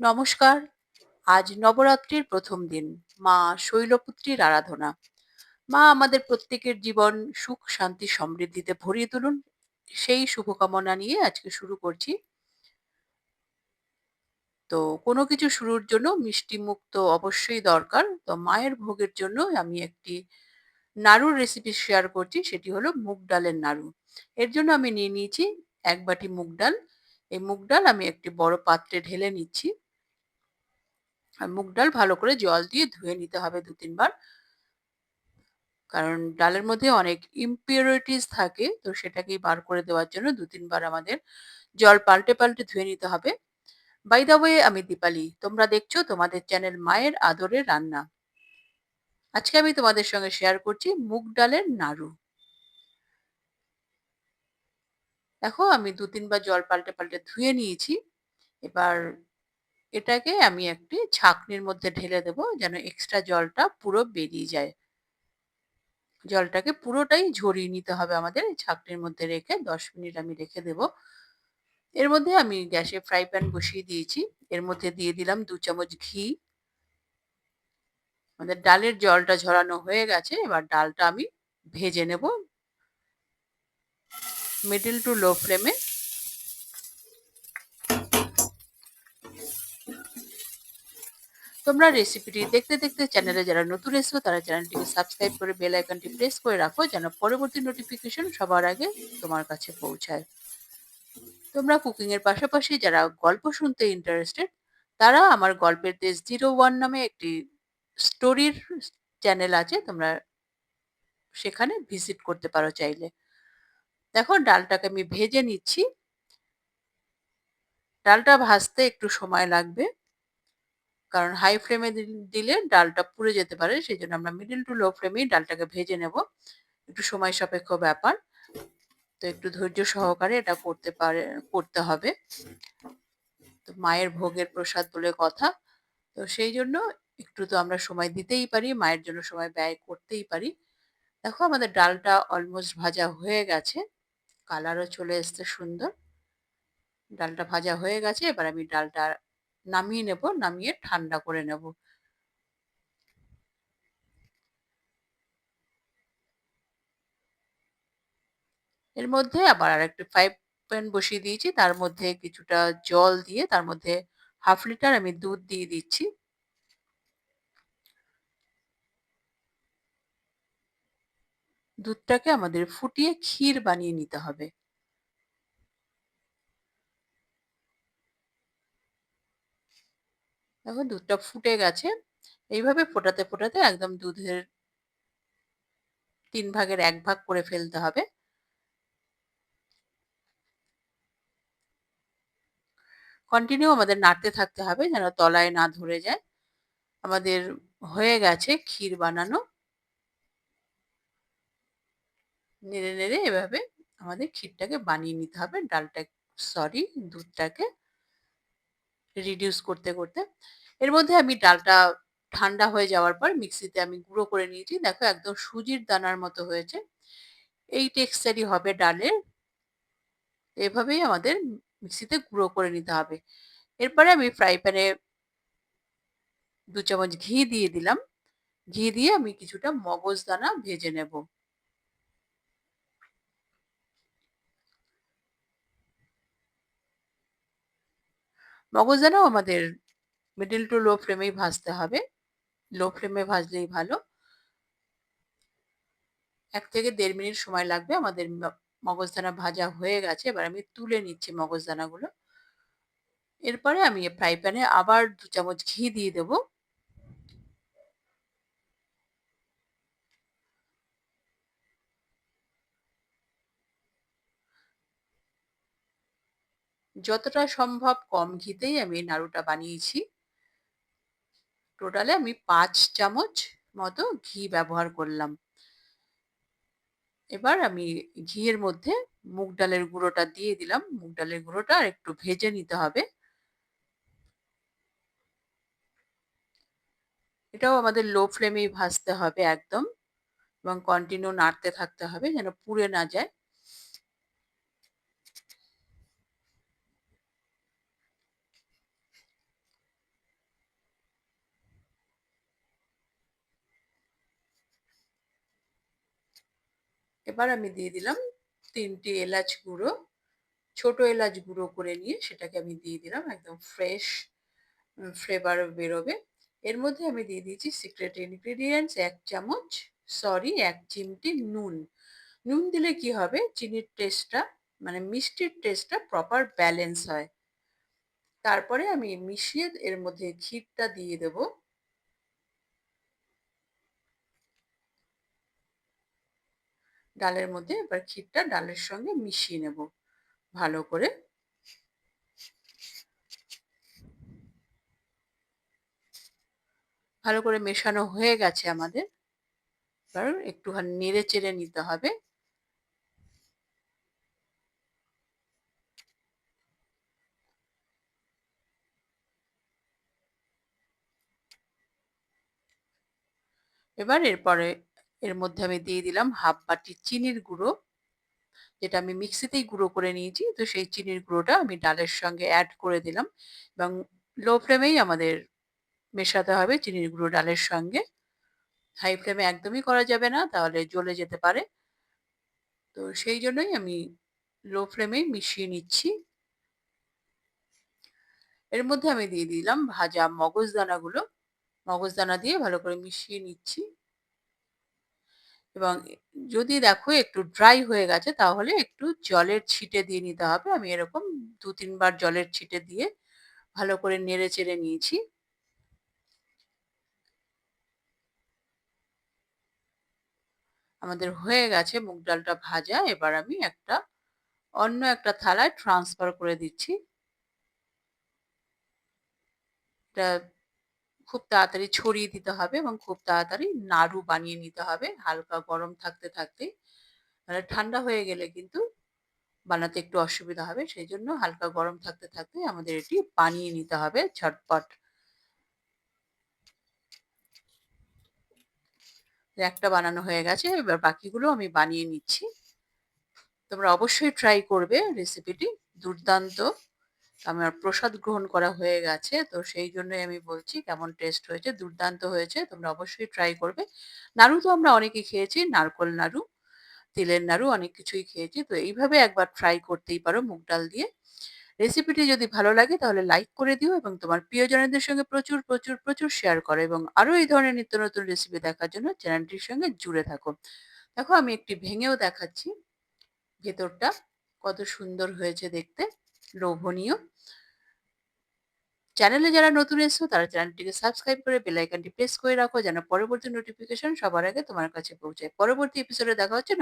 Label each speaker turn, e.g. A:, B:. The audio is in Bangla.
A: নমস্কার। আজ নবরাত্রির প্রথম দিন, মা শৈলপুত্রীর আরাধনা। মা আমাদের প্রত্যেকের জীবন সুখ, শান্তি, সমৃদ্ধিতে ভরিয়ে তুলুন। সেই শুভকামনা নিয়ে আজকে শুরু করছি। তো কোনো কিছু শুরুর জন্য মিষ্টি মুখ তো অবশ্যই দরকার। তো মায়ের ভোগের জন্য আমি একটি নাড়ুর রেসিপি শেয়ার করছি, সেটি হলো মুগ ডালের নাড়ু। এর জন্য আমি নিয়ে নিয়েছি এক বাটি মুগ ডাল। এই মুগ ডাল আমি একটি বড় পাত্রে ঢেলে নিচ্ছি। আর মুগ ডাল ভালো করে জল দিয়ে ধুয়ে নিতে হবে দু, তিনবার। কারণ ডালের মধ্যে অনেক ইম্পিউরিটিস থাকে, তো সেটাকেই বার করে দেওয়ার জন্য দু, তিনবার আমাদের জল পাল্টে পাল্টে ধুয়ে নিতে হবে। বাই দা ওয়ে আমি দীপালি, তোমরা দেখছ তোমাদের চ্যানেল মায়ের আদরের রান্না। আজকে আমি তোমাদের সঙ্গে শেয়ার করছি মুগ ডালের নাড়ু। দেখো, আমি দু, তিনবার জল পাল্টে পাল্টে ধুয়ে নিয়েছি। এবার এটাকে আমি একটি ছাঁকনির মধ্যে ঢেলে দেবো যেন এক্সট্রা জলটা পুরো বেরিয়ে যায়। জলটাকে পুরোটাই ঝরিয়ে নিতে হবে আমাদের ছাঁকনির মধ্যে রেখে দশ মিনিট আমি রেখে দেব। এর মধ্যে আমি গ্যাসে ফ্রাই প্যান বসিয়ে দিয়েছি। এর মধ্যে দিয়ে দিলাম দু চামচ ঘি। আমাদের ডালের জলটা ঝরানো হয়ে গেছে, এবার ডালটা আমি ভেজে নেব। মিডিল টু লো ফ্লেমে তোমরা রেসিপিটি দেখতে দেখতে চ্যানেলে যারা নতুন এসো তারা চ্যানেলটিকে সাবস্ক্রাইব করে বেল আইকনটি প্রেস করে রাখো, যেন পরবর্তী নোটিফিকেশন সবার আগে তোমার কাছে পৌঁছায়। তোমরা কুকিং এর পাশাপাশি যারা গল্প শুনতে ইন্টারেস্টেড তারা আমার গল্পের দেশ জিরো ওয়ান নামে একটি স্টোরির চ্যানেল আছে, তোমরা সেখানে ভিজিট করতে পারো চাইলে। দেখো, ডালটাকে আমি ভেজে নিচ্ছি। ডালটা ভাজতে একটু সময় লাগবে। কারণ হাই ফ্লেমে দিলে ডালটা পুড়ে যেতে পারে সেই জন্য আমরা মিডিল টু লো ফ্লেমেই ডালটাকে ভেজে নেব। একটু সময় সাপেক্ষ ব্যাপার। তো একটু ধৈর্য সহকারে এটা করতে পারে, করতে হবে। তো মায়ের ভোগের প্রসাদ বলে কথা। তো সেই জন্য একটু তো আমরা সময় দিতেই পারি, মায়ের জন্য সময় ব্যয় করতেই পারি। দেখো আমাদের ডালটা অলমোস্ট ভাজা হয়ে গেছে। কালারও চলে এসছে সুন্দর। ডালটা ভাজা হয়ে গেছে, এবার আমি ডালটা নামিয়ে নেব, নামিয়ে ঠান্ডা করে নেব। এর মধ্যে আবার আর একটা ফ্রাই প্যান বসিয়ে দিয়েছি, তার মধ্যে কিছুটা জল দিয়ে তার মধ্যে হাফ লিটার আমি দুধ দিয়ে দিচ্ছি। দুধটাকে আমাদের ফুটিয়ে ক্ষীর বানিয়ে নিতে হবে। দেখো দুধটা ফুটে গেছে। এইভাবে ফোটাতে ফোটাতে একদম দুধের তিন ভাগের এক ভাগ করে ফেলতে হবে। কন্টিনিউ আমাদের নাড়তে থাকতে হবে যেন তলায় না ধরে যায়। আমাদের হয়ে গেছে ক্ষীর বানানো। নেড়ে নেড়ে এভাবে আমাদের ক্ষীরটাকে বানিয়ে নিতে হবে। ডালটা সরি দুধটাকে রিডিউস করতে করতে। এর মধ্যে আমি ডালটা ঠান্ডা হয়ে যাওয়ার পর মিক্সিতে আমি গুঁড়ো করে নিয়েছি। দেখো একদম সুজির দানার মতো হয়েছে। এই টেক্সচারই হবে ডালের। এভাবেই আমাদের মিক্সিতে গুঁড়ো করে নিতে হবে। এরপরে আমি ফ্রাই প্যানে দু চামচ ঘি দিয়ে দিলাম। ঘি দিয়ে আমি কিছুটা মগজ দানা ভেজে নেব। মগজদানাও আমাদের মিডিল টু লো ফ্লেমেই ভাজতে হবে। লো ফ্লেমে ভাজলেই ভালো। এক থেকে দেড় মিনিট সময় লাগবে আমাদের মগজদানা ভাজা হয়ে গেছে। এবার আমি তুলে নিচ্ছি মগজদানাগুলো। এরপরে আমি ফ্রাই প্যানে আবার দু চামচ ঘি দিয়ে দেব। যতটা সম্ভব কম ঘিতেই আমি নাড়ুটা বানিয়েছি। টোটালে আমি পাঁচ চামচ মতো ঘি ব্যবহার করলাম। এবার আমি ঘিয়ের মধ্যে মুগ ডালের গুঁড়োটা দিয়ে দিলাম। মুগ ডালের গুঁড়োটা আর একটু ভেজে নিতে হবে। এটাও আমাদের লো ফ্লেমেই ভাজতে হবে একদম এবং কন্টিনিউ নাড়তে থাকতে হবে যেন পুড়ে না যায়। এবার আমি দিয়ে দিলাম তিনটি এলাচ গুঁড়ো, ছোট এলাচ গুঁড়ো করে নিয়ে সেটাকে আমি দিয়ে দিলাম, একদম ফ্রেশ ফ্লেভার বেরোবে। এর মধ্যে আমি দিয়ে দিয়েছি সিক্রেট ইনগ্রিডিয়েন্টস এক চামচ সরি এক চিমটি নুন। নুন দিলে কি হবে? চিনির টেস্টটা মানে মিষ্টির টেস্টটা প্রপার ব্যালেন্স হয়। তারপরে আমি মিশিয়ে এর মধ্যে ক্ষীরটা দিয়ে দেব। ডালের মধ্যে এবার ক্ষীরটা ডালের সঙ্গে মিশিয়ে নেব। ভালো করে। ভালো করে মেশানো হয়ে গেছে আমাদের। এবার একটুখানি নেড়ে চেড়ে নিতে হবে। এবার এরপরে এর মধ্যে আমি দিয়ে দিলাম হাফ বাটি চিনির গুঁড়ো, যেটা আমি মিক্সিতেই গুঁড়ো করে নিয়েছি। তো সেই চিনির গুঁড়োটা আমি ডালের সঙ্গে অ্যাড করে দিলাম এবং লো ফ্লেমেই আমাদের মেশাতে হবে চিনির গুঁড়ো ডালের সঙ্গে। হাই ফ্লেমে একদমই করা যাবে না, তাহলে জ্বলে যেতে পারে। তো সেই জন্যই আমি লো ফ্লেমেই মিশিয়ে নিচ্ছি। এর মধ্যে আমি দিয়ে দিলাম ভাজা মগজদানাগুলো। মগজদানা দিয়ে ভালো করে মিশিয়ে নিচ্ছি। এবং যদি দেখো একটু ড্রাই হয়ে গেছে, তাহলে একটু জলের ছিটে দিয়ে নিতে হবে। আমি এরকম দু তিনবার জলের ছিটে দিয়ে ভালো করে নেড়ে চেড়ে নিয়েছি। আমাদের হয়ে গেছে মুগ ডালটা ভাজা। এবার আমি একটা অন্য একটা থালায় ট্রান্সফার করে দিচ্ছি। এটা খুব তাড়াতাড়ি ছড়িয়ে দিতে হবে এবং খুব তাড়াতাড়ি নাড়ু বানিয়ে নিতে হবে। হালকা গরম থাকতে থাকতেই মানে ঠান্ডা হয়ে গেলে কিন্তু বানাতে একটু অসুবিধা হবে। সেই জন্য হালকা গরম থাকতে থাকতে আমাদের এটি বানিয়ে নিতে হবে ঝটপট। একটা বানানো হয়ে গেছে, এবার বাকিগুলো আমি বানিয়ে নিচ্ছি। তোমরা অবশ্যই ট্রাই করবে রেসিপিটি দুর্দান্ত। আমার প্রসাদ গ্রহণ করা হয়ে গেছে। তো সেই জন্যই আমি বলছি, কেমন টেস্ট হয়েছে, দুর্দান্ত হয়েছে, তোমরা অবশ্যই ট্রাই করবে। নাড়ু তো আমরা অনেকেই খেয়েছি, নারকল নাড়ু, তিলের নাড়ু অনেক কিছুই খেয়েছি। তো এইভাবে একবার ট্রাই করতেই পারো মুগ ডাল দিয়ে। রেসিপিটি যদি ভালো লাগে তাহলে লাইক করে দিও এবং তোমার প্রিয়জনদের সঙ্গে প্রচুর প্রচুর প্রচুর শেয়ার করো এবং আরও এই ধরনের নিত্য নতুন রেসিপি দেখার জন্য চ্যানেলটির সঙ্গে জুড়ে থাকো। দেখো আমি একটি ভেঙেও দেখাচ্ছি। ভেতরটা কত সুন্দর হয়েছে দেখতে। লোভনীয়। চ্যানেলে যারা নতুন এসছো, তারা চ্যানেলটিকে সাবস্ক্রাইব করে বেল আইকনটি প্রেস করে রাখো, যেন পরবর্তী নোটিফিকেশন সবার আগে তোমার কাছে পৌঁছায়। পরবর্তী এপিসোডে দেখা হচ্ছে